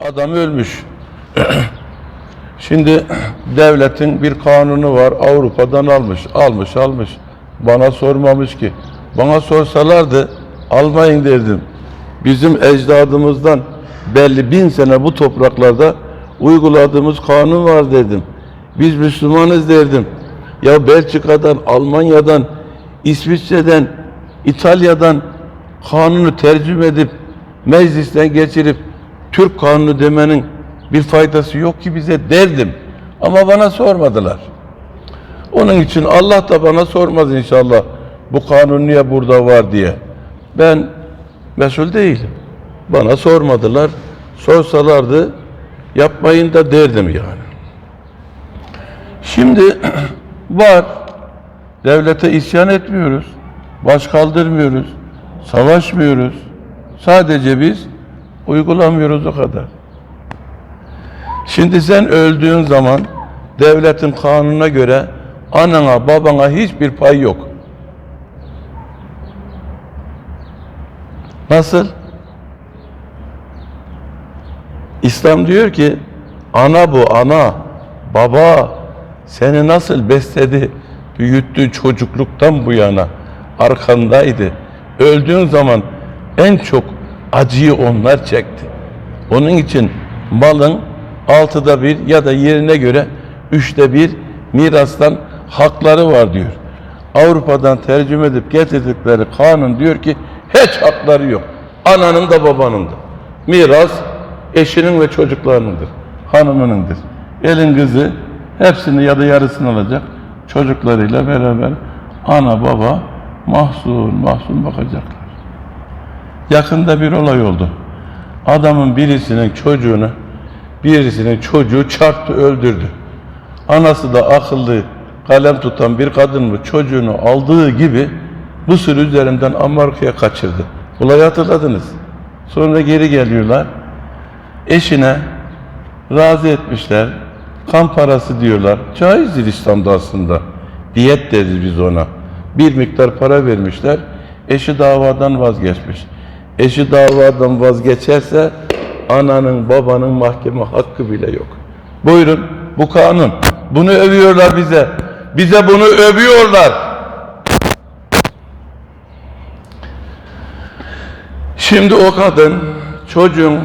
Adam ölmüş. Şimdi devletin bir kanunu var. Avrupa'dan almış, almış, almış. Bana sormamış ki. Bana sorsalardı almayın derdim. Bizim ecdadımızdan belli bin sene bu topraklarda uyguladığımız kanun var dedim. Biz Müslümanız derdim. Ya Belçika'dan, Almanya'dan, İsviçre'den, İtalya'dan kanunu tercüme edip meclisten geçirip Türk kanunu demenin bir faydası yok ki bize derdim. Ama bana sormadılar. Onun için Allah da bana sormaz inşallah bu kanun niye burada var diye. Ben mesul değilim. Bana sormadılar. Sorsalardı yapmayın da derdim yani. Şimdi var. Devlete isyan etmiyoruz. Baş kaldırmıyoruz. Savaşmıyoruz. Sadece biz uygulamıyoruz o kadar. Şimdi sen öldüğün zaman devletin kanununa göre anana babana hiçbir pay yok. Nasıl? İslam diyor ki ana bu ana baba seni nasıl besledi büyüttü çocukluktan bu yana arkandaydı. Öldüğün zaman en çok acıyı onlar çekti. Onun için malın altıda bir ya da yerine göre üçte bir mirastan hakları var diyor. Avrupa'dan tercüme edip getirdikleri kanun diyor ki hiç hakları yok. Ananın da babanın da. Miras eşinin ve çocuklarınındır. Hanımınındır. Elin kızı hepsini ya da yarısını alacak. Çocuklarıyla beraber ana baba mahzun mahzun bakacaklar. Yakında bir olay oldu. Adamın birisinin çocuğunu birisinin çocuğu çarptı öldürdü. Anası da akıllı kalem tutan bir kadın mı çocuğunu aldığı gibi bu sürü üzerinden Amerika'ya kaçırdı. Olayı hatırladınız. Sonra geri geliyorlar. Eşine razı etmişler. Kan parası diyorlar. Caizdir İslam'da aslında. Diyet deriz biz ona. Bir miktar para vermişler. Eşi davadan vazgeçmiş. Eşi davadan vazgeçerse ananın babanın mahkeme hakkı bile yok. Buyurun bu kanun. Bunu övüyorlar bize. Bize bunu övüyorlar. Şimdi o kadın çocuğun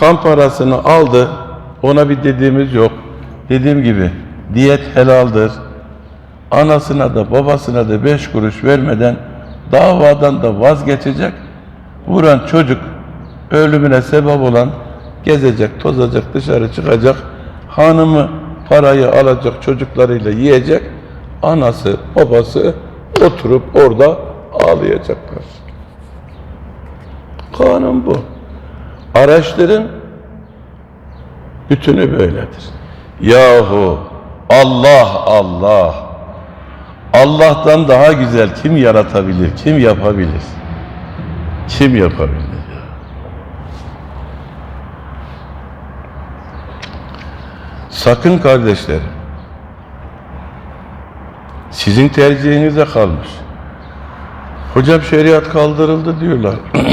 kan parasını aldı. Ona bir dediğimiz yok. Dediğim gibi diyet helaldir. Anasına da babasına da beş kuruş vermeden davadan da vazgeçecek. Vuran çocuk ölümüne sebep olan gezecek, tozacak, dışarı çıkacak. Hanımı parayı alacak, çocuklarıyla yiyecek. Anası, babası oturup orada ağlayacaklar. Kanun bu. Araştırın. Bütünü böyledir. Yahu Allah Allah. Allah'tan daha güzel kim yaratabilir, kim yapabilir? Kim yapabilir? ya? Sakın kardeşlerim. Sizin tercihinize kalmış. Hocam şeriat kaldırıldı diyorlar.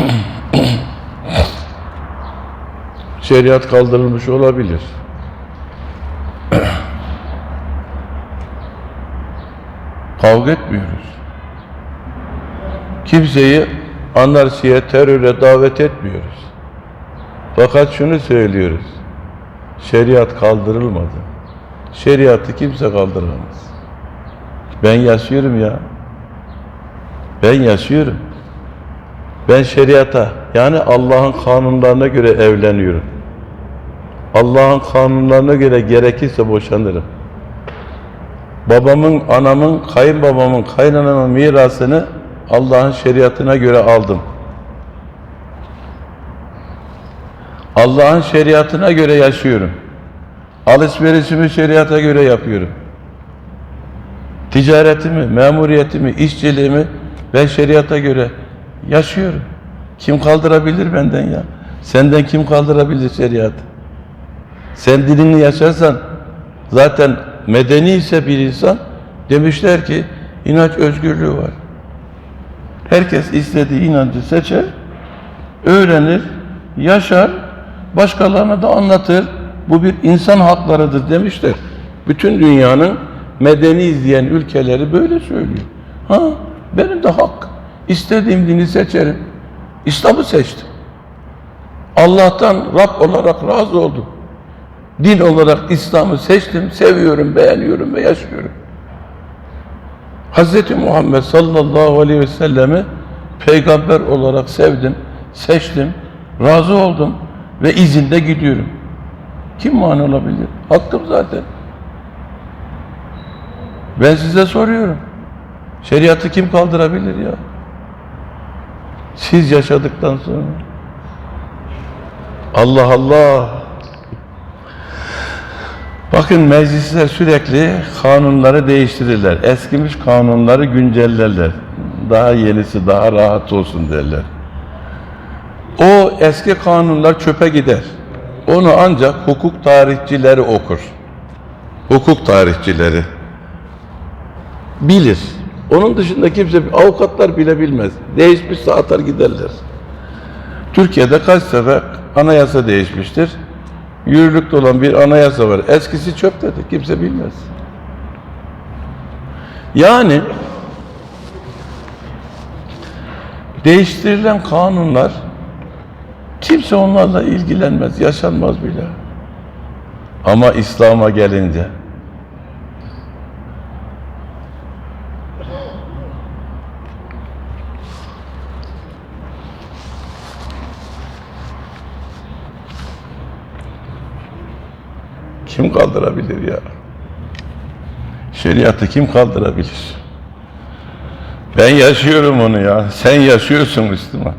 şeriat kaldırılmış olabilir. Kavga etmiyoruz. Kimseyi anarşiye, teröre davet etmiyoruz. Fakat şunu söylüyoruz. Şeriat kaldırılmadı. Şeriatı kimse kaldıramaz. Ben yaşıyorum ya. Ben yaşıyorum. Ben şeriata yani Allah'ın kanunlarına göre evleniyorum. Allah'ın kanunlarına göre gerekirse boşanırım. Babamın, anamın, kayınbabamın, kaynanamın mirasını Allah'ın şeriatına göre aldım. Allah'ın şeriatına göre yaşıyorum. Alışverişimi şeriata göre yapıyorum. Ticaretimi, memuriyetimi, işçiliğimi ben şeriata göre yaşıyorum. Kim kaldırabilir benden ya? Senden kim kaldırabilir şeriatı? Sen dinini yaşarsan zaten medeni ise bir insan demişler ki inanç özgürlüğü var. Herkes istediği inancı seçer, öğrenir, yaşar, Başkalarına da anlatır. Bu bir insan haklarıdır demişler. Bütün dünyanın medeni izleyen ülkeleri böyle söylüyor. Ha, benim de hak. İstediğim dini seçerim. İslam'ı seçtim. Allah'tan Rab olarak razı oldum. Din olarak İslam'ı seçtim, seviyorum, beğeniyorum ve yaşıyorum. Hz. Muhammed sallallahu aleyhi ve sellemi peygamber olarak sevdim, seçtim, razı oldum ve izinde gidiyorum. Kim mani olabilir? Hakkım zaten. Ben size soruyorum. Şeriatı kim kaldırabilir ya? Siz yaşadıktan sonra. Allah Allah. Bakın meclisler sürekli kanunları değiştirirler. Eskimiş kanunları güncellerler. Daha yenisi daha rahat olsun derler. O eski kanunlar çöpe gider. Onu ancak hukuk tarihçileri okur. Hukuk tarihçileri bilir. Onun dışında kimse, avukatlar bile bilmez. Değişmişse atar giderler. Türkiye'de kaç sefer anayasa değişmiştir? Yürürlükte olan bir anayasa var. Eskisi çöptedir. Kimse bilmez. Yani değiştirilen kanunlar kimse onlarla ilgilenmez, yaşanmaz bile. Ama İslam'a gelince Kim kaldırabilir ya? Şeriatı kim kaldırabilir? Ben yaşıyorum onu ya. Sen yaşıyorsun Müslüman.